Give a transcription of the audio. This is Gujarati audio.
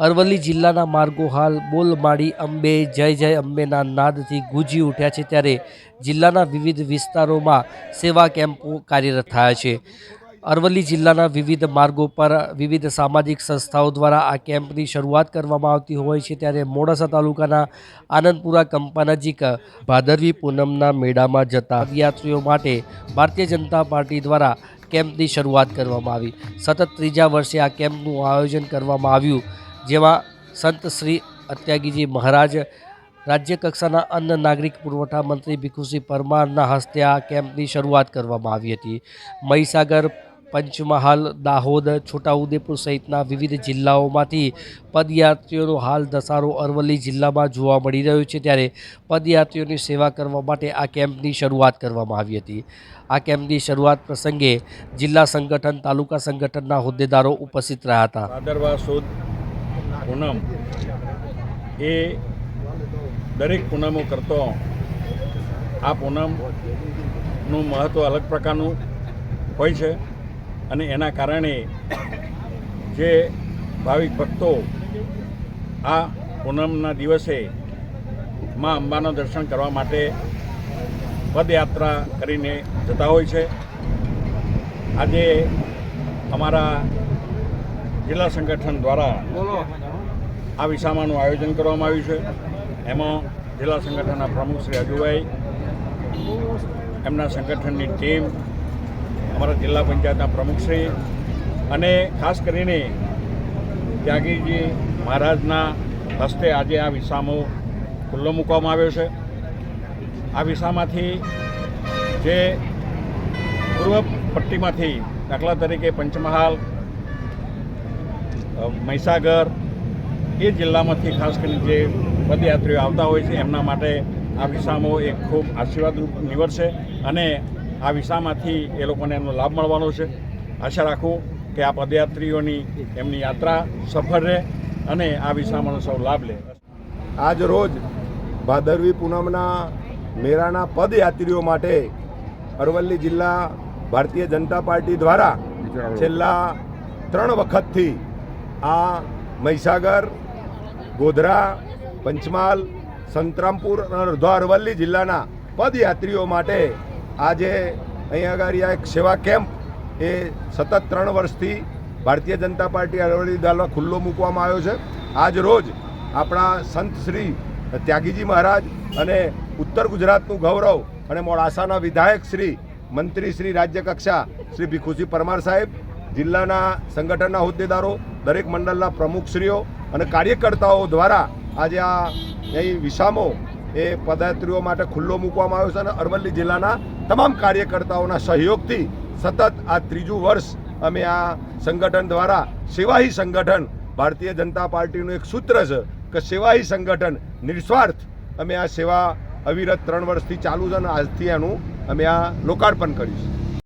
અરવલ્લી જિલ્લાના માર્ગો હાલ બોલમાળી અંબે, જય જય અંબેના નાદથી ગુંજી ઉઠ્યા છે ત્યારે જિલ્લાના વિવિધ વિસ્તારોમાં સેવા કેમ્પો કાર્યરત થયા છે. અરવલ્લી જિલ્લાના વિવિધ માર્ગો પર વિવિધ સામાજિક સંસ્થાઓ દ્વારા આ કેમ્પની શરૂઆત કરવામાં આવતી હોય છે ત્યારે મોડાસા તાલુકાના આનંદપુરા કંપા નજીક ભાદરવી પૂનમના મેળામાં જતા યાત્રીઓ માટે ભારતીય જનતા પાર્ટી દ્વારા કેમ્પની શરૂઆત કરવામાં આવી. સતત ત્રીજા વર્ષે આ કેમ્પનું આયોજન કરવામાં આવ્યું. જેમાં સંત શ્રી અત્યાગીજી મહારાજ રાજ્ય કક્ષાના અન્ન નાગરિક પુરવઠા મંત્રી ભીખુસિંહ પરમારના હસ્તે આ કેમ્પની શરૂઆત કરવામાં આવી હતી. મહીસાગર, પંચમહાલ, દાહોદ, છોટાઉદેપુર સહિતના વિવિધ જિલ્લાઓમાંથી પદયાત્રીઓનો હાલ ધસારો અરવલ્લી જિલ્લામાં જોવા મળી રહ્યો છે. ત્યારે પદયાત્રીઓની સેવા કરવા માટે આ કેમ્પની શરૂઆત કરવામાં આવી હતી. આ કેમ્પની શરૂઆત પ્રસંગે જિલ્લા સંગઠન, તાલુકા સંગઠનના હોદ્દેદારો ઉપસ્થિત રહ્યા હતા. પૂનમ. એ દરેક પૂનમો કરતો આ પૂનમનું મહત્ત્વ અલગ પ્રકારનું હોય છે અને એના કારણે જે ભાવિક ભક્તો આ પૂનમના દિવસે મા અંબાના દર્શન કરવા માટે પદયાત્રા કરીને જતા હોય છે. આજે અમારા જિલ્લા સંગઠન દ્વારા આ વિસામાનું આયોજન કરવામાં આવ્યું છે. એમાં જિલ્લા સંગઠનના પ્રમુખ શ્રી અજુભાઈ એમના સંગઠનની ટીમ અમારા જિલ્લા પંચાયતના પ્રમુખશ્રી અને ખાસ કરીને ત્યાગીજી મહારાજના હસ્તે આજે આ વિસામો ખુલ્લો મૂકવામાં આવ્યો છે. આ વિસામાંથી જે પૂર્વ પટ્ટીમાંથી દાખલા તરીકે પંચમહાલ મહીસાગર એ જિલ્લામાંથી ખાસ કરીને જે પદયાત્રીઓ આવતા હોય છે એમના માટે આ વિસામો એક ખૂબ આશીર્વાદરૂપ નિવડશે અને આ વિસામાંથી એ લોકોને એમનો લાભ મળવાનો છે. આશા રાખું કે આ પદયાત્રીઓની એમની યાત્રા સફળ રહે અને આ વિસામાનો સૌ લાભ લે. આજ રોજ ભાદરવી પૂનમના મેળાના પદયાત્રીઓ માટે અરવલ્લી જિલ્લા ભારતીય જનતા પાર્ટી દ્વારા છેલ્લા ત્રણ વખતથી આ મહીસાગર, ગોધરા, પંચમહાલ, સંતરામપુર અને અડધો અરવલ્લી જિલ્લાના પદયાત્રીઓ માટે આજે અહીંયા આગળ એક સેવા કેમ્પ એ સતત ત્રણ વર્ષથી ભારતીય જનતા પાર્ટી અરવલ્લી દ્વારા ખુલ્લો મૂકવામાં આવ્યો છે. આજ રોજ આપણા સંત શ્રી ત્યાગીજી મહારાજ અને ઉત્તર ગુજરાતનું ગૌરવ અને મોડાસાના વિધાયક શ્રી, મંત્રી શ્રી રાજ્ય કક્ષા શ્રી ભીખુસિંહ પરમાર સાહેબ, જિલ્લાના સંગઠનના હોદ્દેદારો દરેક મંડળના પ્રમુખશ્રીઓ અને કાર્યકર્તાઓ દ્વારા આજે આ અહીં વિસામો એ પદયાત્રીઓ માટે ખુલ્લો મૂકવામાં આવ્યો છે અને અરવલ્લી જિલ્લાના તમામ કાર્યકર્તાઓના સહયોગથી સતત આ ત્રીજું વર્ષ અમે આ સંગઠન દ્વારા સેવાહી સંગઠન, ભારતીય જનતા પાર્ટીનું એક સૂત્ર છે કે સેવાહી સંગઠન નિસ્વાર્થ અમે આ સેવા અવિરત ત્રણ વર્ષથી ચાલુ છે અને આજથી એનું અમે આ લોકાર્પણ કરીશું.